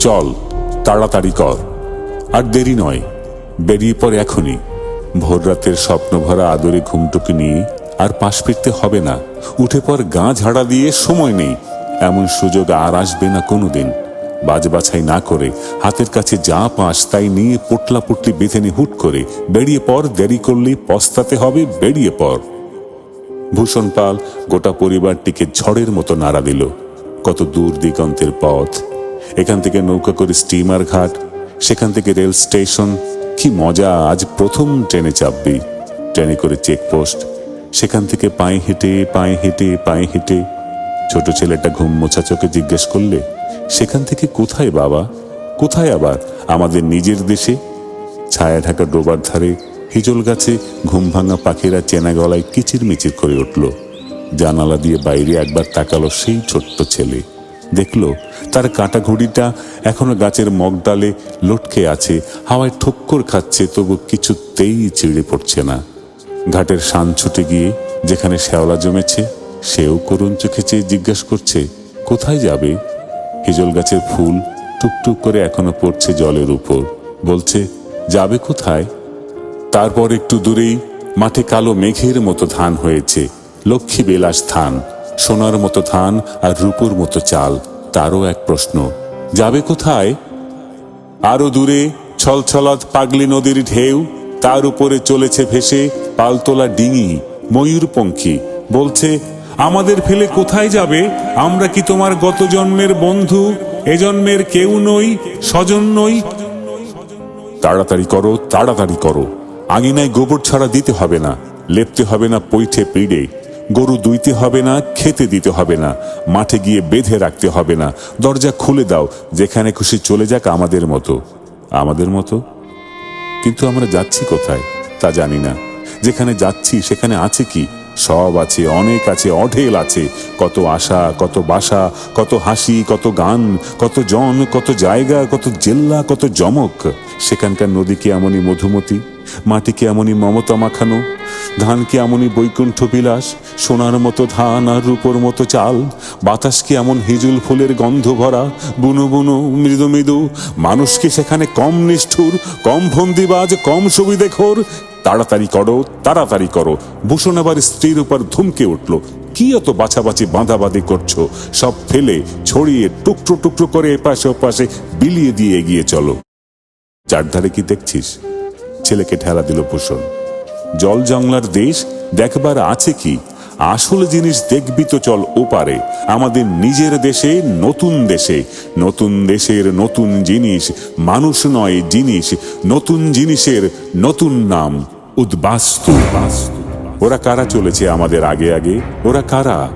চল, তাড়াতাড়ি কর। আর দেরি নয়, বেরিয়ে পড় এখনই। ভোর রাতের স্বপ্ন ভরা আদরে ঘুমটুকি নিয়ে আর পাশ ফিরতে হবে না। উঠে পর গা ঝাড়া দিয়ে সময় নেই। এমন সুযোগ আর আসবে না কোনোদিন। বাজ বাছাই না করে হাতের কাছে যা পাস তাই নিয়ে পোটলা পুটলি বেঁধে নি হুট করে। বেরিয়ে পর দেরি করলে পস্তাতে হবে, বেরিয়ে পর ভূষণ পাল গোটা পরিবারটিকে ঝড়ের মতো নাড়া দিল। কত দূর দিগন্তের পথ। এখান থেকে নৌকা করে স্টিমার ঘাট, সেখান থেকে রেল স্টেশন কি মজা, আজ প্রথম ট্রেনে চাপবি। ট্রেনে করে চেকপোস্ট সেখান থেকে পায়ে হেঁটে পায়ে হেঁটে পায়ে হেঁটে। ছোট ছেলেটা ঘুম মোছা চোখে জিজ্ঞেস করলে, সেখান থেকে কোথায় বাবা? কোথায় আবার? আমাদের নিজের দেশে? ছায়া ঢাকা ডোবার ধারে, হিজল গাছে ঘুম ভাঙা পাখিরা চেনা গলায় কিচির মিচির করে উঠল। জানালা দিয়ে বাইরে একবার তাকালো সেই ছোট্ট ছেলে। দেখল তার কাটা ঘড়িটা এখনও গাছের মগডালে লটকে আছে, হাওয়ায় ঠক্কর খাচ্ছে, তবু কিছুতেই চিড়ে পড়ছে না। ঘাটের শান ছুটে গিয়ে যেখানে শ্যাওলা জমেছে, সেও করুণ চোখে চেয়ে জিজ্ঞাসা করছে, কোথায় যাবে? হিজল গাছের ফুল টুকটুক করে এখনও পড়ছে জলের উপর। বলছে, যাবে কোথায়? তারপর একটু দূরেই মাঠে কালো মেঘের মতো ধান হয়েছে, লক্ষ্মী বেলাস ধান। সোনার মতো ধান আর রূপুর মতো চাল? তারও এক প্রশ্ন। যাবে কোথায়? আরও দূরে, ছলছলাত পাগলি নদীর ঢেউ, তার উপরে চলেছে ভেসে পালতোলা ডিঙি ময়ূরপঙ্খী বলছে, আমাদের ফেলে কোথায় যাবে? আমরা কি তোমার গত জন্মের বন্ধু? এ জন্মের কেউ নই, স্বজন নই। তাড়াতাড়ি করো তাড়াতাড়ি করো। আঙিনায় গোবর ছাড়া দিতে হবে না, লেপতে হবে না পৈঠে পিড়ে। গরু দুইতে হবে না, খেতে দিতে হবে না, মাঠে গিয়ে বেঁধে রাখতে হবে না, দরজা খুলে দাও, যেখানে খুশি চলে যাক আমাদের মতো। আমাদের মতো? কিন্তু আমরা যাচ্ছি কোথায়, তা জানি না। যেখানে যাচ্ছি, সেখানে আছে কি? সব আছে, অনেক আছে, অঢেল আছে। কত আশা, কত বাসা, কত হাসি, কত গান, কত জন, কত জায়গা, কত জেল্লা, কত জমক। সেখানকার নদী কি এমনই মধুমতি? মাটি কি এমনই মমতা মাখানো? ধান কি এমনই বৈকুণ্ঠ বিলাস? সোনার মতো ধান আর রূপোর মতো চাল? বাতাস কি এমন হিজুল ফুলের গন্ধ ভরা? বুনো বুনো, মৃদু মৃদু, মানুষ কি সেখানে কম নিষ্ঠুর? কম ফন্দিবাজ কম সুবিধেখোর তাড়াতাড়ি করো তাড়াতাড়ি করো। ভূষণ আবার স্ত্রীর উপর ধুমকে উঠল। কি অত বাছাবাছি, বাঁধাবাঁধি করছ? সব ফেলে, ছড়িয়ে, টুকরো টুকরো করে এপাশে ওপাশে বিলিয়ে দিয়ে এগিয়ে চলো। চারধারে কি দেখছিস? ছেলেকে ঠেলা দিল ভূষণ। জল জংলার দেশ দেখবার আছে কি? আসল জিনিস দেখবি তো চল ওপারে। আমাদের নিজের দেশে নতুন দেশে। নতুন দেশের নতুন জিনিস। মানুষ নয় জিনিস। নতুন জিনিসের নতুন নাম। উদ্বাস্তু। ওরা কারা চলেছে আমাদের আগে আগে? ওরা কারা?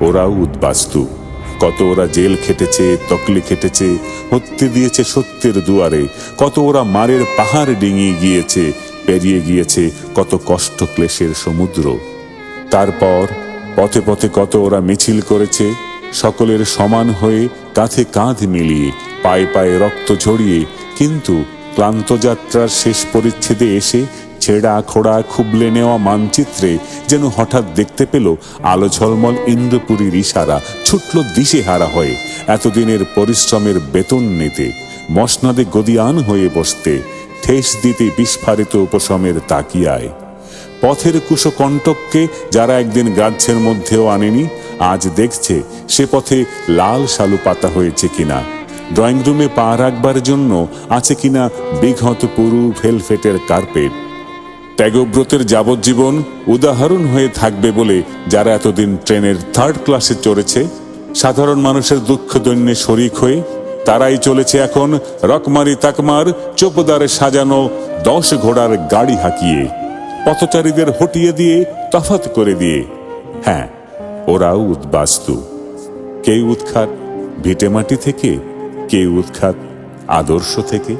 ওরাও উদ্বাস্তু। কত ওরা জেল খেটেছে, তকলি খেটেছে হত্যে দিয়েছে সত্যের দুয়ারে, কত ওরা মারের পাহাড় ডিঙিয়ে গিয়েছে, পেরিয়ে গিয়েছে কত কষ্ট ক্লেশের সমুদ্র। তারপর পথে পথে কত ওরা মিছিল করেছে, সকলের সমান হয়ে কাঁধে কাঁধ মিলিয়ে, পায়ে পায়ে রক্ত ঝরিয়ে, কিন্তু ক্লান্ত যাত্রার শেষ পরিচ্ছেদে এসে ছেঁড়া খোড়া খুবলে নেওয়া মানচিত্রে যেন হঠাৎ দেখতে পেল আলো ঝলমল ইন্দ্রপুরীর ইশারা, ছুটল দিশে হারা হয়ে, এতদিনের পরিশ্রমের বেতন নিতে, মসনাদে গদিয়ান হয়ে বসতে, ঠেস দিতে বিস্ফারিত উপশমের তাকিয়ায়। পথের কুশকণ্টককে যারা একদিন গাছের মধ্যেও আনেনি, আজ দেখছে সে পথে লাল শালু পাতা হয়েছে কিনা। ড্রয়িং রুমে পা রাখবার জন্য আছে কিনা বিঘত পুরু ভেলফেটের কার্পেট। ত্যাগব্রতের যাবজ্জীবন উদাহরণ হয়ে থাকবে বলে যারা এতদিন ট্রেনের থার্ড ক্লাসে চড়েছে, সাধারণ মানুষের দুঃখ দৈন্যে শরিক হয়ে, তারাই চলেছে এখন রকমারি তাকমার চোপদারে সাজানো দশ ঘোড়ার গাড়ি হাঁকিয়ে, পথচারীদের হটিয়ে দিয়ে তফাত করে দিয়ে। হ্যাঁ ওরাও উদ্বাস্তু। কেউ উৎখাত? ভিটেমাটি থেকে কেউ উৎখাত আদর্শ থেকে?